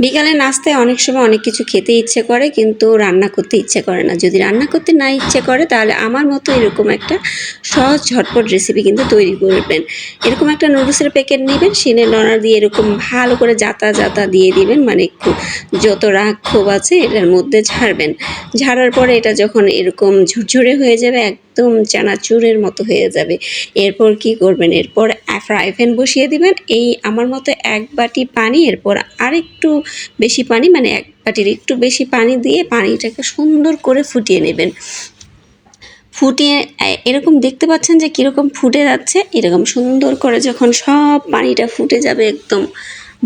বিকালে নাস্তায় অনেক সময় অনেক কিছু খেতে ইচ্ছে করে, কিন্তু রান্না করতে ইচ্ছে করে না। যদি রান্না করতে না ইচ্ছে করে, তাহলে আমার মতো এরকম একটা সহজ ঝটপট রেসিপি কিন্তু তৈরি করবেন। এরকম একটা নুডলসের প্যাকেট নেবেন সিনে নড়া দিয়ে এরকম ভালো করে জাতা জাতা দিয়ে দিবেন মানে যত রাগ ক্ষোভ আছে এটার মধ্যে ঝাড়বেন। ঝাড়ার পরে এটা যখন এরকম ঝুরঝুরে হয়ে যাবে, একদম চানাচুরের মতো হয়ে যাবে। এরপর কি করবেন? এরপর ফ্রাই প্যান বসিয়ে দিবেন। এই আমার মতো এক বাটি পানি, এরপর আরেকটু বেশি পানি মানে এক বাটির একটু বেশি পানি দিয়ে পানিটাকে সুন্দর করে ফুটিয়ে নেবেন। ফুটিয়ে এরকম দেখতে পাচ্ছেন যে কীরকম ফুটে যাচ্ছে, এরকম সুন্দর করে যখন সব পানিটা ফুটে যাবে, একদম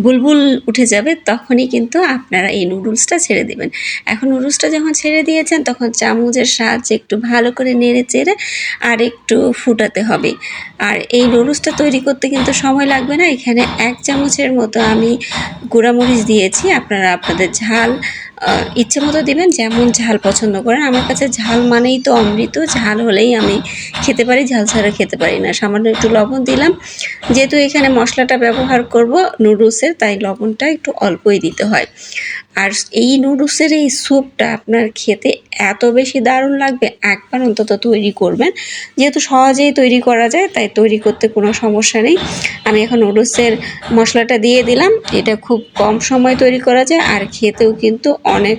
বুলবুল উঠে যাবে, তখনই কিন্তু আপনারা এই নুডলসটা ছেড়ে দেবেন। এখন নুডলসটা যখন ছেড়ে দিয়েছেন, তখন চামচের সাহায্যে একটু ভালো করে নেড়ে চেড়ে আর একটু ফুটাতে হবে। আর এই নুডলসটা তৈরি করতে কিন্তু সময় লাগবে না, এখানে এক চামচের মতো আমি গুঁড়ামরিচ দিয়েছি, আপনারা আপনাদের ঝাল ইচ্ছে মতো দেবেন, যেমন ঝাল পছন্দ করেন। আমার কাছে ঝাল মানেই তো অমৃত, ঝাল হলেই আমি খেতে পারি, ঝাল ছাড়া খেতে পারি না। সামান্য একটু লবণ দিলাম। যেহেতু এখানে মশলাটা ব্যবহার করব নুডলসের, তাই লবণটা একটু অল্পই দিতে হয়। আর এই নুডলসের এই স্যুপটা আপনার খেতে এত বেশি দারুণ লাগবে, একবার অন্তত তৈরি করবেন। যেহেতু সহজেই তৈরি করা যায়, তাই তৈরি করতে কোনো সমস্যা নেই। আমি এখন নুডলসের মশলাটা দিয়ে দিলাম, এটা খুব কম সময় তৈরি করা যায়, আর খেতেও কিন্তু অনেক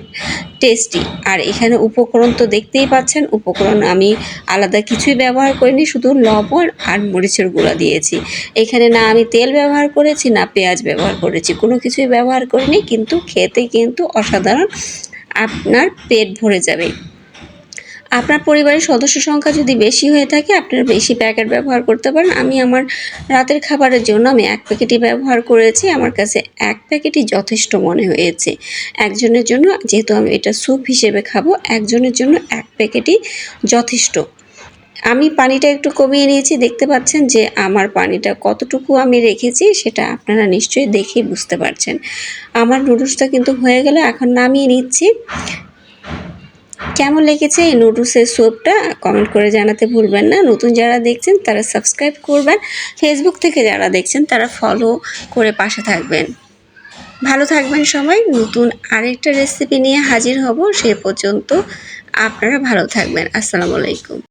টেস্টি আর এখানে উপকরণ তো দেখতেই পাচ্ছেন, উপকরণ আমি আলাদা কিছুই ব্যবহার করিনি, শুধু লবণ আর মরিচের গুঁড়া দিয়েছি। এখানে না আমি তেল ব্যবহার করেছি, না পেঁয়াজ ব্যবহার করেছি, কোনো কিছুই ব্যবহার করিনি, কিন্তু খেতে কিন্তু অসাধারণ, আপনার পেট ভরে যাবে। আপনার পরিবারের সদস্য সংখ্যা যদি বেশি হয়ে থাকে, আপনারা বেশি প্যাকেট ব্যবহার করতে পারেন। আমি আমার রাতের খাবারের জন্য আমি এক প্যাকেটই ব্যবহার করেছি। আমার কাছে এক প্যাকেটই যথেষ্ট মনে হয়েছে। একজনের জন্য, যেহেতু আমি এটা স্যুপ হিসেবে খাব, একজনের জন্য এক প্যাকেটই যথেষ্ট। আমি পানিটা একটু কমিয়ে নিয়েছি। দেখতে পাচ্ছেন যে আমার পানিটা কতটুকু আমি রেখেছি, সেটা আপনারা নিশ্চয়ই দেখেই বুঝতে পারছেন। আমার নুডলসটা কিন্তু হয়ে গেল, এখন নামিয়ে নিচ্ছি। কেমন লেগেছে এই নুডলসের সোপটা কমেন্ট করে জানাতে ভুলবেন না। নতুন যারা দেখছেন, তারা সাবস্ক্রাইব করবেন। ফেসবুক থেকে যারা দেখছেন, তারা ফলো করে পাশে থাকবেন। ভালো থাকবেন সবাই। নতুন আরেকটা রেসিপি নিয়ে হাজির হব। সে পর্যন্ত আপনারা ভালো থাকবেন। আসসালামু আলাইকুম।